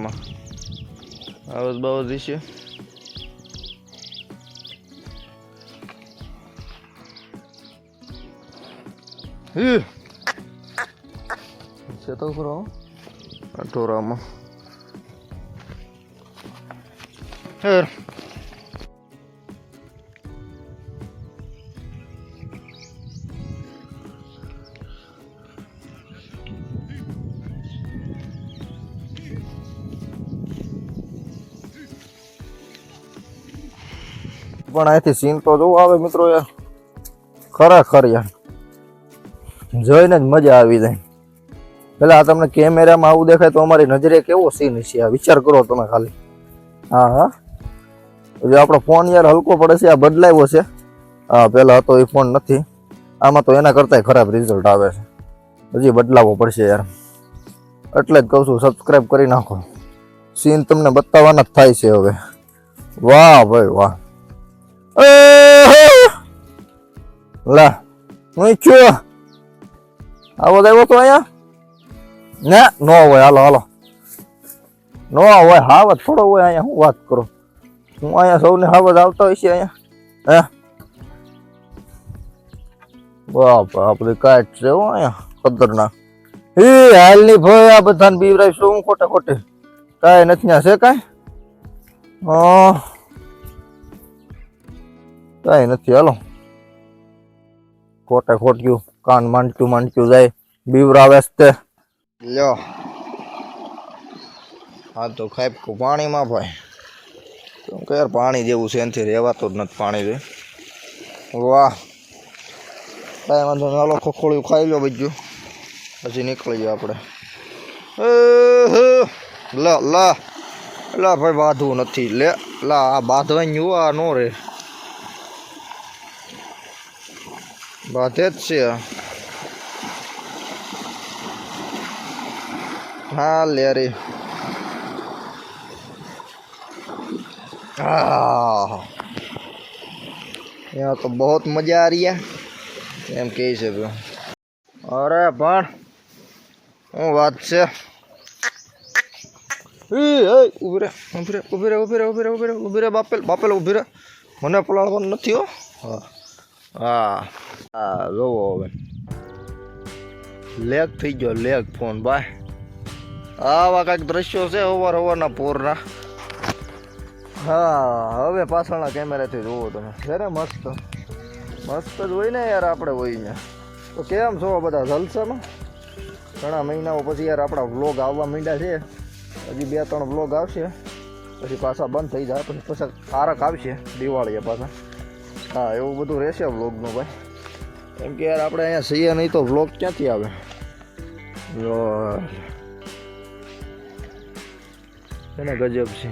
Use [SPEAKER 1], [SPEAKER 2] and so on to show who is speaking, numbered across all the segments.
[SPEAKER 1] આવી ગયું આ હવાર હવારમાં આવસ બાવસ દિશે હી છે તો ખરો પણ અહીંથી સીન તો જોવું આવે મિત્રો યાર. ખરેખર યાર. જોઈને જ મજા આવી જાય. પેલા તમને કેમેરામાં આવું દેખાય તો અમારી નજરે કેવો સીન છે આ? વિચાર કરો તમે ખાલી. હા હા. જે આપણો ફોન યાર હલકો પડે છે, આ બદલાવ્યો છે. હા, પેલા હતો એ ફોન નથી. આમાં તો એના કરતાંય ખરાબ રિઝલ્ટ આવે છે. હજી બદલાવવો પડશે યાર. એટલે જ કહું છું સબસ્ક્રાઈબ કરી નાખો. સીન તમને બતાવવાના જ થાય છે હવે. વાહ ભાઈ વાહ. લા, હું и чё? А вот અહીંયા? твоя? નો હોય, હાલો હાલો. નો હોય હાવત થોડો હોય અહીંયા, હું વાત કરું? હું અહીંયા સૌને હાવત આવતા હોય છે અહીંયા. હે. બાપ આપણે કાટ છે હો અહીંયા ખતરનાક એ હાલની ભાઈ આ બધાને બીવરાય શું ખોટે ખોટે? કાંઈ નથી ત્યાં છે કાંઈ? હા. કાંઈ નથી, હાલો. ખોટે ખોટ્યું, કાન માંડક્યું માંડક્યું જાય, બીવરાવે તે. લ્યો. હા તો ખાઈ પાણીમાં ભાઈ. કેમ કે યાર, પાણી જેવું છે, એનાથી રહેવાતું જ નથી પાણી રે વાહ. કાંઈ વાંધો નહીં, હાલો, ખોખોળ્યું ખાઈ લો બીજું. પછી નીકળી જાય આપણે. લ, લા. લા ભાઈ, બાંધવું નથી. લે, લા, આ બાંધવાની આ નો રે. બાંધે જ છે આ. हाँ ले रही आह, यहाँ तो बहुत मजा आ रही है એમ કહી શકું અરે પણ હું વાત છે એ એ ઉભી રે ઉભી રે ઉભી રે ઉભી રે ઉભી રે ઉભી રે ઉભી રે બાપેલ બાપેલ ઉભી રે મને પલાળવાનું નથી હો હા હા હા જોવો હવે. લેગ થઈ ગયો લેગ ફોન ભાઈ આવા કાંઈક દ્રશ્યો છે અવાર અવારના પૂરના. હા, હવે પાછળના કેમેરાથી જોવો તમે. ને મસ્ત. મસ્ત જ હોય ને યાર આપણે હોય અહીંયા. તો કેમ છો બધા? જલસામાં? ઘણા મહિનાઓ પછી યાર આપણા વ્લોગ આવવા માંડ્યા છે. હજી બે ત્રણ વ્લોગ આવશે. પછી પાછા બંધ થઈ જાય. પછી પાછા કારક આવશે. દિવાળીએ પાછા. હા, એવું બધું રહેશે વ્લોગનું ભાઈ. કેમ કે યાર, આપણે અહીંયા છીએ નહીં તો વ્લોગ ક્યાંથી આવે? લો એને ગજબ છે.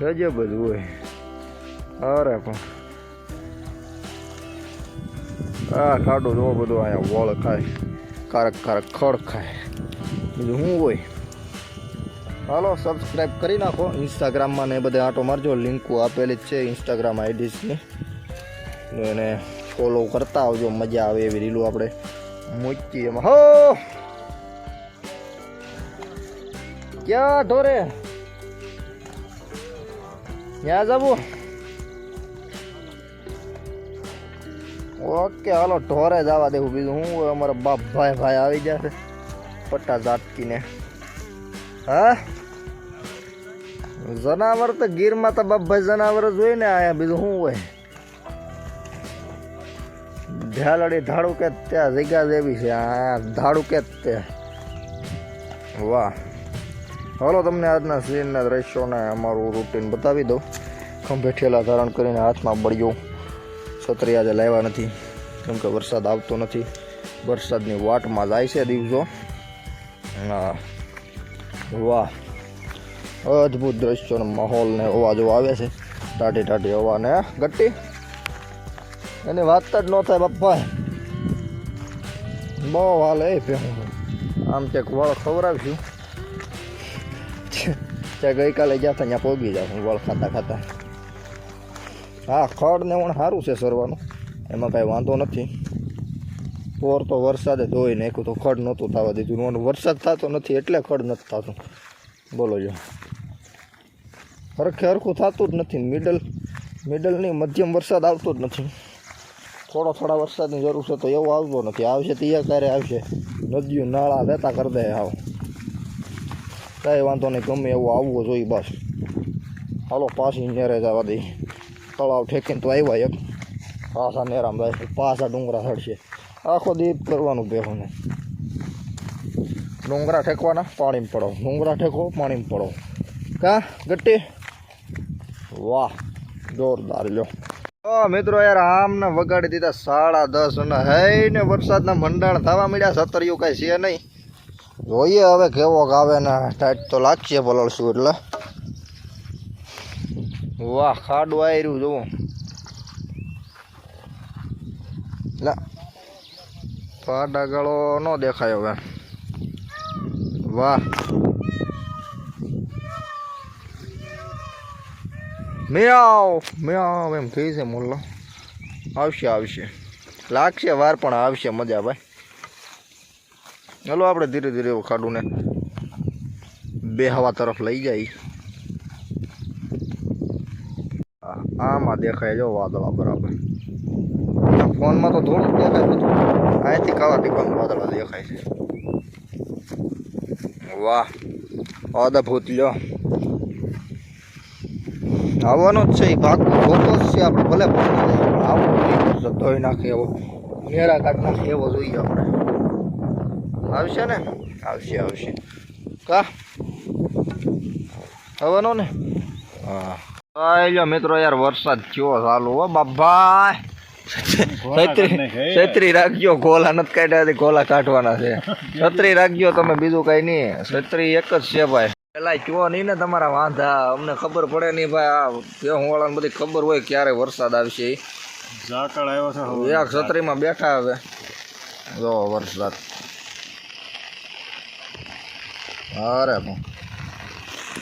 [SPEAKER 1] ગજબ જ હોય. અરે પણ. આ ખાડો જોવો બધું અહીંયા વળ ખાય. કારક કારક ખડ ખાય. બીજું શું હોય? હાલો સબસ્ક્રાઈબ કરી નાખો. ઇન્સ્ટાગ્રામમાં ને એ બધે આટો મારજો. લિંકો આપેલી જ છે ઇન્સ્ટાગ્રામ આઈડીસની એને ફોલો કરતા આવજો, મજા આવે એવી રીલું આપણે મૂકી એમાં હો! ક્યાં ઢોરે? ક્યાં જવું? ઓકે, હાલો, ઢોરે જવા દેવું બીજું. હું હોય અમારા બાપ ભાઈ ભાઈ આવી જશે પટ્ટા ઝાટકીને. હા? જનાવર તો ગીરમાં તો બાપ ભાઈ જનાવર જ હોય ને, અહીંયા બીજું શું હોય? ઢાલડી ધાડું કે ત્યાં જગ્યા જેવી છે. આ ધાડું કે તે. વાહ. હાલો તમને આજના સીનના દ્રશ્યોને અમારું રૂટીન બતાવી દઉં. ખંભે ઠેલા ધારણ કરીને હાથમાં બળ્યો. છત્રી આજે લાવ્યા નથી. કેમ કે વરસાદ આવતો નથી. વરસાદની વાટમાં જાય છે દિવસો. હા. વાહ. અદ્ભુત દ્રશ્યોનો માહોલ ને અવાજો આવે છે. ટાટી ટાટી હવાને ગટ્ટી? એની વાત જ ન થાય, બાપા બહુ હાલ એ ભેહું આમ ક્યાંક વળ ખવડાવશું. ત્યાં ગઈકાલે ગયા ત્યાં પોગી જાવ વળ ખાતા ખાતા. હા, ખડ ને પણ સારું છે સરવાનું. એમાં કાંઈ વાંધો નથી. પોર તો વરસાદે ધોઈ નાખ્યું તો ખડ નહોતું થવા દીધું. વરસાદ થતો નથી એટલે ખડ નથી થતું. બોલો જો. હરખે હરખું થતું જ નથી. મિડલ મિડલની મધ્યમ વરસાદ આવતો જ નથી. થોડો થોડા વરસાદની જરૂર છે તો એવો આવતો નથી. આવશે તે ત્યારે આવશે? નદીઓ નાળા વહેતા કરી દે આવ કાંઈ વાંધો નહીં, ગમે એવું આવવું જોઈએ બસ. હાલો, પાછી નેરે જવા દઈ. તળાવ ઠેકીને તો આવ્યા એક. પાછા નેરામ જાય પાછા ડુંગરા હડશે આખો દીપ કરવાનું બેહોને ડુંગરા ઠેકવાના, પાણીમાં પડો. ડુંગરા ઠેકો, પાણીમાં પડો. કા, ગટ્ટી? વાહ, જોરદાર લ્યો. મિત્રો યાર, આમને વગાડી દીધા સાડા દસ અને હે ને વરસાદના મંડાણ થવા મળ્યા સતરિયું કાંઈ છે નહીં. જોઈએ હવે કેવો આવે ને ટાઈટ તો લાગશે પલળશું એટલે. વાહ, ખાડું આવ્યું જુઓ. લા પાડા ગળો ન દેખાય હવે. વાહ. મ્યાવ મ્યાવ એમ કહે છે મુલ્લો આવશે આવશે લાગશે વાર પણ આવશે મજા ભાઈ ચાલો આપણે ધીરે ધીરે એવું ખાડુંને બે હવા તરફ લઈ જાય આ- આમાં દેખાય જો વાદળા બરાબર આ ફોનમાં તો થોડુંક દેખાય બધું અહીંથી કાળા ટીપાનું વાદળા દેખાય છે વાહ અદભુત લ્યો આવવાનો જ છે એ ભાગ જોતો જ છે આપણે ભલે વરસાદ ધોઈ નાખે એવો નેરા કાઢ નાખે એવો જોઈએ આપણે. આવશે ને? આવશે આવશે. કા? આવવાનો ને? હા. મિત્રો યાર વરસાદ થયો ચાલુ હો બાબા છત્રી છત્રી રાખજો ગોલા નથી કાઢ્યા ગોલા કાઢવાના છે. છત્રી રાખજો તમે બીજું કઈ નહીં. છત્રી એક જ છે ભાઈ. પેલા કયો નહીં ને તમારા વાંધા. અમને ખબર પડે નહીં ભાઈ આ ગેહું વાળાને બધી ખબર હોય ક્યારે વરસાદ આવશે.
[SPEAKER 2] ઝાકળ આવ્યો છે.
[SPEAKER 1] એક છત્રીમાં બેઠા હવે. જો વરસાદ. અરે પણ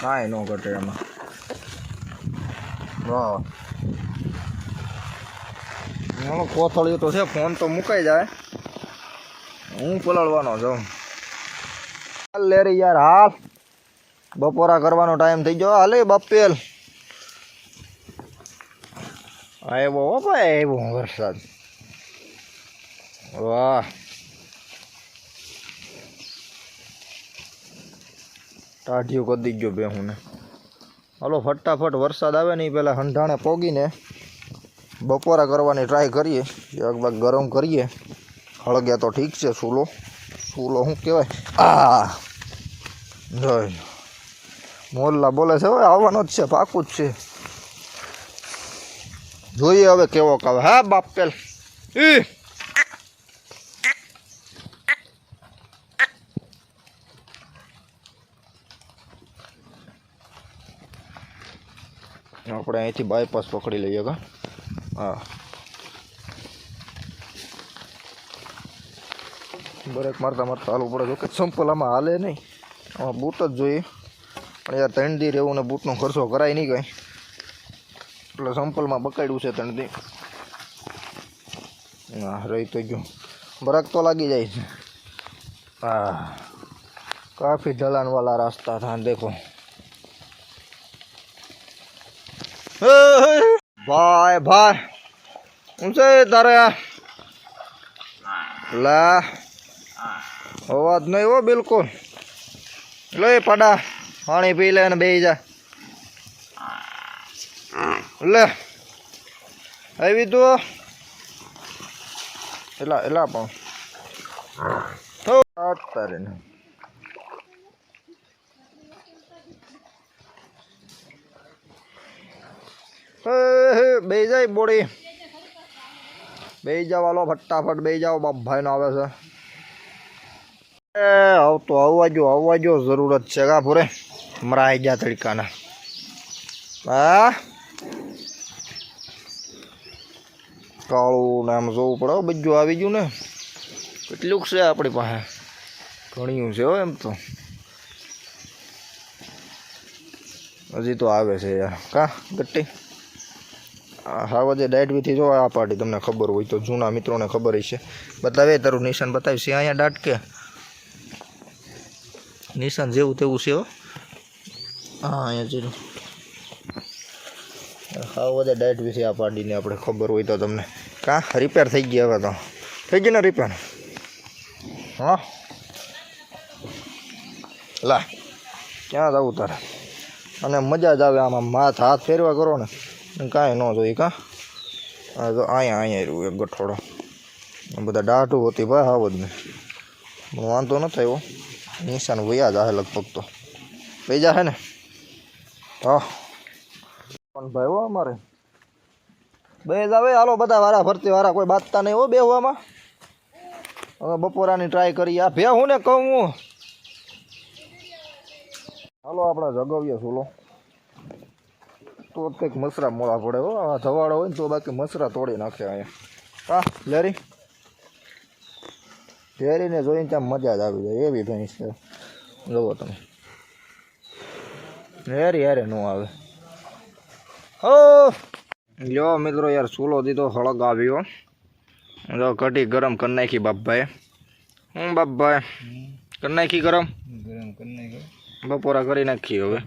[SPEAKER 1] કાંઈ ન ઘટે એમાં. વાહ કોથળિયું તો છે ફોન તો મુકાઈ જાય. હું પલળવાનો છું. હાલ લેરી યાર હાલ. બપોરા કરવાનો ટાઈમ થઈ ગયો. હાલે બપેલ. આવ્યો હો ભાઈ, આવ્યો વરસાદ. વાહ. ટાઢિયું કરી ગયો બે હું ને હલો, ફટાફટ વરસાદ આવે ને એ પહેલાં હંઢાણે પોગીને બપોરા કરવાની ટ્રાય કરીએ. એક બાગ ગરમ કરીએ. હળગ્યા તો ઠીક છે, સૂલો. સૂલો શું કહેવાય? આ જોઈ મોલ્લા બોલે છે હવે આવવાનો જ છે, પાકું જ છે. જોઈએ હવે કેવો કાવે. હા, બાપ પેલ. ઈ. આપણે અહીંથી બાયપાસ પકડી લઈએ, કા? હા. બ્રેક મારતા મારતા હાલવું પડે, જો કે સંપલ આમાં હાલે નહીં. આમાં બૂટ જ જોઈએ. પણ યાર ત્રણ દી રહેવું ને બૂટનો ખર્ચો કરાય નહીં કંઈ. એટલે સંપલમાં બકાડ્યું છે ત્રણ દી. હા, રહી તો ગયું. બરાક તો લાગી જાય છે. હા. કાફી ઢલાન વાલા રાસ્તા થા દેખો. ભાઈ ભાઈ, હું છે તારે? લા. અવાજ નહીં હો, બિલકુલ. લે, પડા. પાણી પી લે ને બે જા. લે. આવી તું એલા એલા પણ. તારે બે જાય બોડી. બે આલો ફટાફટ બે જાવ બાપ ભાઈ નો આવે છે. એ, આવતો, આવવા જો આવવા જો જરૂરત છે કા પૂરે મરાઈ ગયા તડકાના. હા કાળું નામ જોવું પડે હો, બધું આવી ગયું ને. કેટલુંક છે આપણી પાસે. ઘણ્યું છે હો એમ તો. હજી તો આવે છે યાર. કા? ગટ્ટી? હા જે ડાયટવીથી જો આ પાર્ટી તમને ખબર હોય તો જૂના મિત્રોને ખબર હશે. બતાવે તારું નિશાન બતાવીશ. અહીંયા ડાટ કે નિશાન જેવું તેવું છે હો હા અહીંયા જીરું હા બધા ડાયટ વિશે આ પાડીને આપણે ખબર હોય તો તમને. કાં? રિપેર થઈ ગયા હવે તો. થઈ ગઈ ને રિપેર હા. લા, ક્યાં જવું તારે? અને મજા જ આવે આમાં. માથ હાથ ફેરવા કરો ને. કાંઈ ન જોઈએ, કાં? હા તો અહીંયા અહીંયા રહ્યું એક ગઠોડો. બધા ડાટું હોતી, ભાઈ હા બધું વાંધો ન થયો નિશાન વયા આવે લગભગ તો. વહી જાહે ને. હા. પણ હો અમારે. બે આવે, હાલો, બધા વારા ફરતી વારા, કોઈ બાતતા નહીં હો બેહવામાં હવે બપોરાની ટ્રાય કરી, આ ભે હું ને કહું હું? હાલો, આપણે જગવીએ સોલો. તો કંઈક મસરા મોડા પડે હો, આ ધવાડો હોય ને તો બાકી મસરા તોડી નાખે અહીંયા. હા, લેરી. લેરીને જોઈને ત્યાં મજા જ આવી જાય, એવી ભેંસ છે. જુઓ તમે. હેરી હેરે ન આવે. હો લ્યો મિત્રો યાર ચૂલો દીધો હળગ આવ્યો. જો કઢી ગરમ કરી નાખી બાપભાઈ હું બાપભાઈ. કરી નાખી ગરમ?
[SPEAKER 2] ગરમ કરી નાખી
[SPEAKER 1] બપોરા કરી નાખી હવે.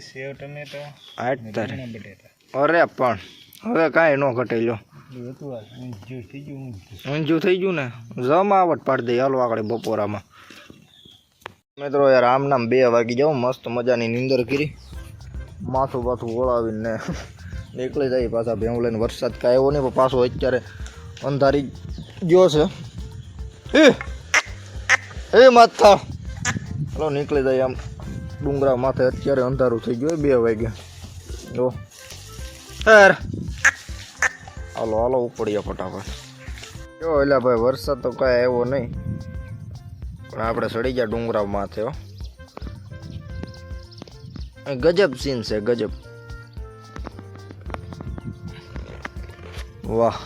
[SPEAKER 2] સેવ ટમેટો બટેટા.
[SPEAKER 1] અરે પણ હવે કાંઈ ન ઘટે લ્યો. ઊંઝું થઈ ગયું ને? જમાવટ પાડી દઈ હાલો આગળ બપોરામાં. મિત્રો યાર આમ નામ બે વાગી જાઓ, મસ્ત મજાની નીંદર કરી. માથું પાથું ઓળાવીને નીકળી જાય પાછા ભેવું લઈને વરસાદ કાંઈ આવ્યો નહીં, પણ પાછો અત્યારે અંધારી ગયો છે. એ એ માથા. હાલો, નીકળી જાય આમ ડુંગરા માથે. અત્યારે અંધારું થઈ ગયું બે વાગ્યા. જો. યાર. હાલો હાલો, ઉપડીએ ફટાફટ. જો એટલે ભાઈ, વરસાદ તો કાંઈ આવ્યો નહીં. આપણે સડી ગયા ડુંગરા માથે હો. અહીં ગજબ સીન છે, ગજબ. વાહ.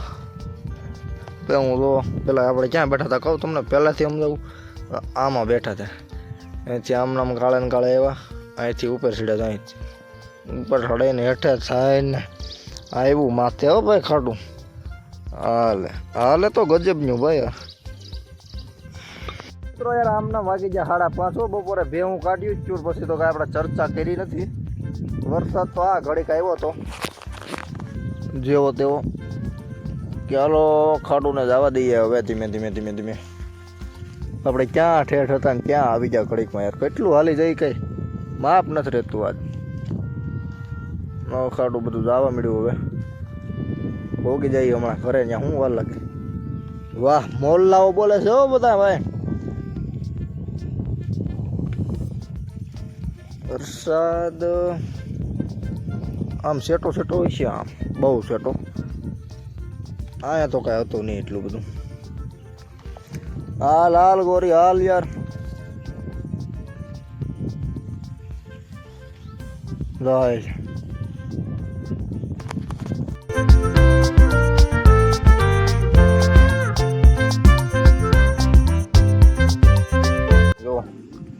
[SPEAKER 1] બે હું તો, પેલા આપણે ક્યાં બેઠા હતા કહું તમને? પહેલાંથી સમજાવું આમાં બેઠા હતા. અહીંથી આમ નામ કાળે ને કાળે આવ્યા, અહીંથી ઉપર સીડા તો અહીંથી. ઉપર ચડાઈને હેઠે થાય ને આવ્યું માથે, હો ભાઈ ખાટું. હાલે હાલે તો ગજબનું ભાઈ. મિત્રો યાર, આમના વાગી ગયા સાડા પાંચ. બપોરે બે હું કાઢ્યું. ચૂર પછી તો કાંઈ આપણે ચર્ચા કરી નથી. વરસાદ તો આ ઘડીક આવ્યો હતો જેવો તેવો. કે હાલો, ખાડુને જવા દઈએ હવે ધીમે ધીમે ધીમે ધીમે. આપણે ક્યાં ઠેઠ હતા ને ક્યાં આવી ગયા ઘડીકમાં યાર? કેટલું હાલી જાય કઈ? માપ નથી રહેતું આજ. નવ ખાડું બધું જવા મળ્યું હવે. ભોગી જઈએ હમણાં ઘરે, ત્યાં શું વાર લાગે? વાહ, મોલ્લાઓ બોલે છે હો બધા ભાઈ. વરસાદ, આમ સેટો સેટો હોય છે આમ, બહુ સેટો અહીંયા તો કાંઈ હતું નહીં એટલું બધું. હાલ હાલ ગોરી, હાલ યાર. લાય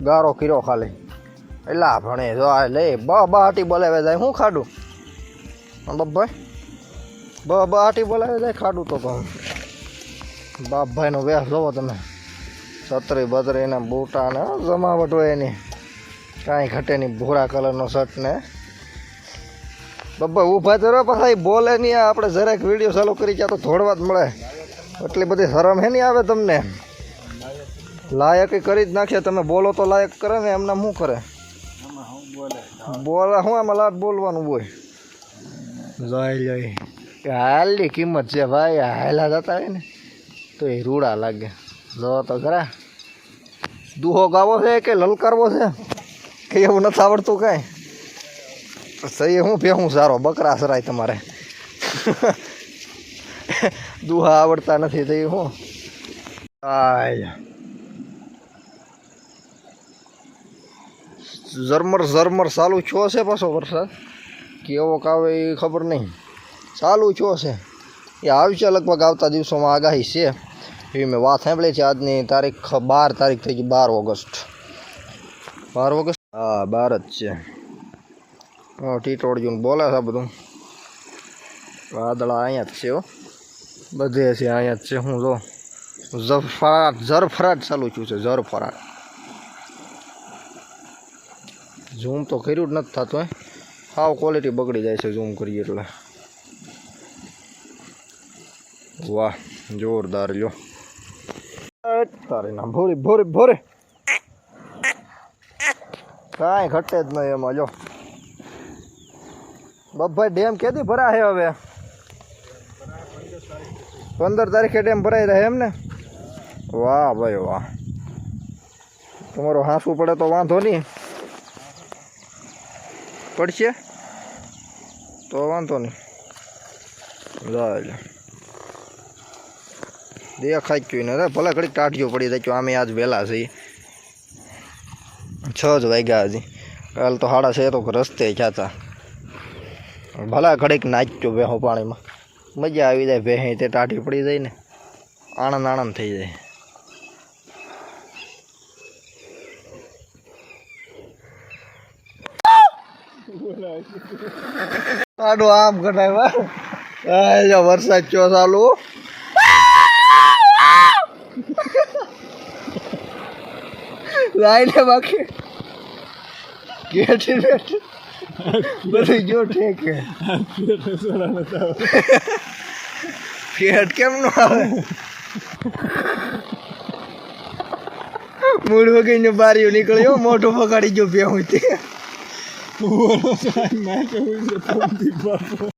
[SPEAKER 1] ગારો કીરો ખાલી. એલા ભણે જો આ લે બ બહાટી બોલાવે જાય, હું ખાડું? બાપભાઈ? બ બાટી બોલાવે જાય, ખાડું તો કહું બાપભાઈનો વ્યાસ જોવો તમે. છત્રી બત્રી ને બૂટા ને જમાવટ હોય એની. કાંઈ ઘટે નહીં, ભૂરા કલરનો શર્ટ ને. બબ્બા ઊભા જરો પાછા બોલે નહીં આપણે જરાક વીડિયો ચાલુ કરી ગયા તો થોડવા જ મળે. એટલી બધી શરમ હે નહીં આવે તમને? લાયક કરી જ નાખે, તમે બોલો તો લાયક કરે ને, એમને શું કરે?
[SPEAKER 2] હું બોલે
[SPEAKER 1] શું આમાં લાટ બોલવાનું બોય જય જય. હાલની કિંમત છે ભાઈ હાલા જતા હોય ને તો એ રૂડા લાગે. જો તો ખરા. દુહો ગાવો છે કે લલકારવો છે? કે એવું નથી આવડતું કાંઈ? સહી હું ભેહું સારો બકરા સરાય તમારે. દુહા આવડતા નથી થઈ હું? આય ઝરમર ઝરમર ચાલુ છો છે પાછો વરસાદ? કેવો કાવે એ ખબર નહીં. ચાલુ છો છે એ આવશે લગભગ આવતા દિવસોમાં આગાહી છે. એવી મેં વાત સાંભળી છે. આજની તારીખ બાર તારીખ થઈ ગઈ, બાર ઓગસ્ટ. બાર ઓગસ્ટ? હા, બાર જ છે. હા, ટીટોળિયું બોલે છે બધું. વાદળા અહીંયા જ છે હો. બધે છે, અહીંયા જ છે. હું જો જરફરાટ જરફરાટ ચાલુ થયું છે જરફરાટ ઝૂમ તો કર્યું જ નથી થતું, હે. હાવ ક્વોલિટી બગડી જાય છે ઝૂમ કરીએ એટલે. વાહ, જોરદાર લ્યો. તારી ના ભોરી ભોરી ભોરી. કાંઈ ઘટે જ નહીં એમાં જો બભાઈ ડેમ કેદી ભરા છે હવે? પંદર તારીખે ડેમ ભરાઈ રહે એમ ને વાહ ભાઈ, વાહ. તમારો હાંસવું પડે તો વાંધો નહીં. પડશે? તો વાંધો નહીં. જાય દેખાય ગયું ને ભલે ઘડીક ટાઢિયો પડી જાય આમે આજ વહેલા છીએ છ જ વાગ્યા હજી. કાલ તો સાડા છે, તો રસ્તે જાતા ભલા ઘડીક નાચ્યો વેહો પાણીમાં. મજા આવી જાય ભેહે તે ટાઢી પડી જાય ને. આનંદ આણંદ થઈ જાય. આડો આમ કઢાય જો વરસાદ ચો ચાલુ. લાઈને બાકી. ગેટી બેઠી બધું જો ઠેકે. ફેટ કેમ નો આવે? મૂળ વગીને બારીઓ નીકળ્યો મોટો પકડી ગયો બે હું તે
[SPEAKER 2] ના કેવું છે પંથી બાપુ